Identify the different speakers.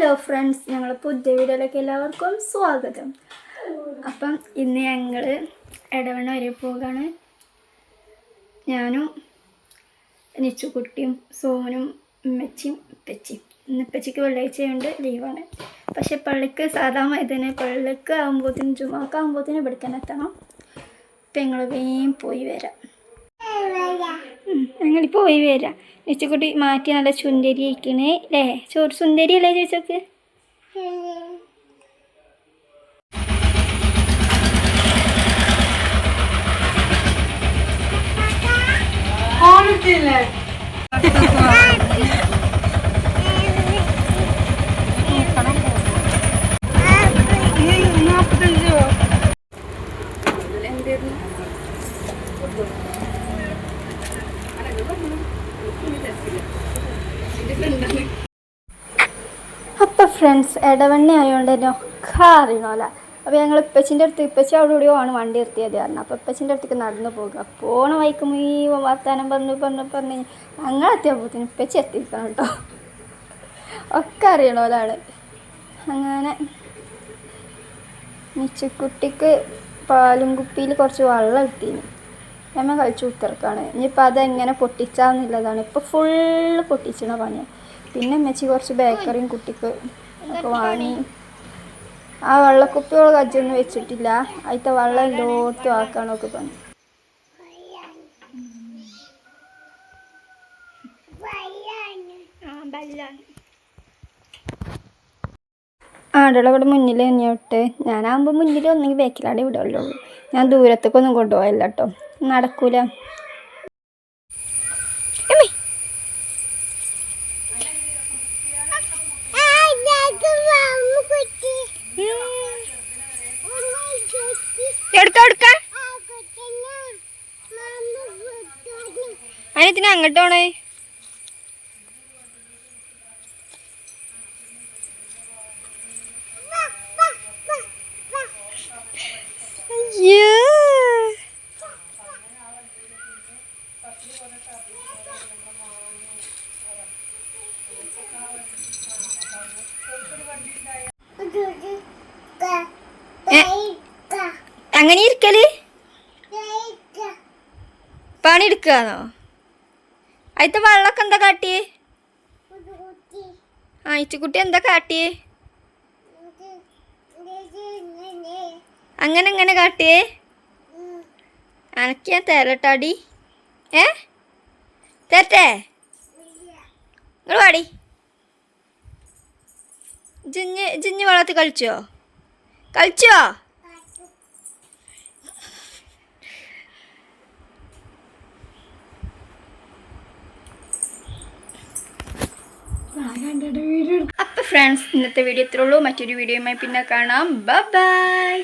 Speaker 1: Hello friends ഞങ്ങൾ പുതിയ വീഡിയോയിലേക്ക് എല്ലാവർക്കും സ്വാഗതം. അപ്പം ഇന്ന് ഞങ്ങൾ ഇടവണ്ണ വരെ പോവുകയാണ് ഞാനും നിച്ചുകുട്ടിയും സോനും ഉമ്മച്ചിയും ഉപ്പച്ചിയും ഇന്ന് ഉപ്പച്ചിക്ക് വെള്ളിയാഴ്ചയുണ്ട് ലീവാണ്. പക്ഷെ പള്ളിക്ക് സാധാരണ ഇതിന് പള്ളിക്ക് ആകുമ്പോഴത്തേനും ജുമാക്ക് ആകുമ്പോഴത്തേനും ഇവിടേക്ക് എത്തണം. അപ്പം ഞങ്ങൾ വേഗം പോയി വരാം. ഞങ്ങൾ പോയി വരാം. നെച്ചക്കുട്ടി മാറ്റി നല്ല സുന്ദരി ഇരിക്കണേ അല്ലേ ചോറ് സുന്ദരി അല്ലേ ചോദിച്ചോക്ക് അപ്പം ഫ്രണ്ട്സ് ഇടവണ്ണി ആയതുകൊണ്ട് തന്നെ ഒക്കെ അറിയണമല്ല അപ്പോൾ ഞങ്ങൾ ഇപ്പച്ചിന്റെ അടുത്ത് ഇപ്പച്ചി അവിടെ കൂടി ആണ് വണ്ടി നിർത്തിയത് കാരണം അപ്പോൾ ഇപ്പച്ചിന്റെ അടുത്തേക്ക് നടന്നു പോകുക പോണ വൈക്ക് ഈ വർത്താനം പറഞ്ഞു പറഞ്ഞു പറഞ്ഞു. ഞങ്ങൾ പോകത്തിന് ഇപ്പച്ചി എത്തിക്കണം കേട്ടോ. ഒക്കെ അറിയണമല്ലാണ് അങ്ങനെ മിച്ചുക്കുട്ടിക്ക് പാലും കുപ്പിയിൽ കുറച്ച് വെള്ളം എത്തിന് ഞമ്മ കളിച്ചു കുത്തിറക്കാണ്. ഇനിയിപ്പോൾ അതെങ്ങനെ പൊട്ടിച്ചാന്നുള്ളതാണ്. ഇപ്പോൾ ഫുള്ള് പൊട്ടിച്ചണ പണിയാണ് പിന്നെ മെച്ചി കുറച്ച് ബേക്കറിയും കുട്ടിക്ക് ഒക്കെ വാങ്ങി. ആ വെള്ളക്കുപ്പിയോളം കജ്ജൊന്നും വെച്ചിട്ടില്ല. അതിലത്തെ വെള്ളം എല്ലായിടത്തും ആക്കാനൊക്കെ പറഞ്ഞു ആടുള്ള ഇവിടെ മുന്നിൽ തന്നെയോട്ട് ഞാനാകുമ്പോൾ മുന്നിൽ ഒന്നെങ്കിൽ ബേക്കിലാണ് ഇവിടെ ഉള്ളൂ ഞാൻ ദൂരത്തേക്കൊന്നും കൊണ്ടുപോകില്ല കേട്ടോ നടക്കൂല. എടുക്ക എടുക്ക. അതിനെത്തിന് അങ്ങോട്ട് പോണേ. അയ്യോ. അങ്ങനെ ഇരിക്കൽ പണി എടുക്കാന്നോ അതിത്തെ വെള്ളമൊക്കെ എന്താ കാട്ടിയേ? ആ ഇച്ചുകുട്ടി എന്താ കാട്ടിയേ? അങ്ങനെ എങ്ങനെ കാട്ടിയേ? അനക്ക് ഞാൻ തരട്ടാടി ഏ? തരട്ടെ? നിങ്ങൾ പാടി ജിഞ്ഞ് ജിഞ്ഞ് വെള്ളത്തിൽ കളിച്ചോ? കളിച്ചോ? അപ്പൊ ഫ്രണ്ട്സ് ഇന്നത്തെ വീഡിയോ ഇത്രേ ഉള്ളൂ. മറ്റൊരു വീഡിയോയുമായി പിന്നെ കാണാം. ബൈ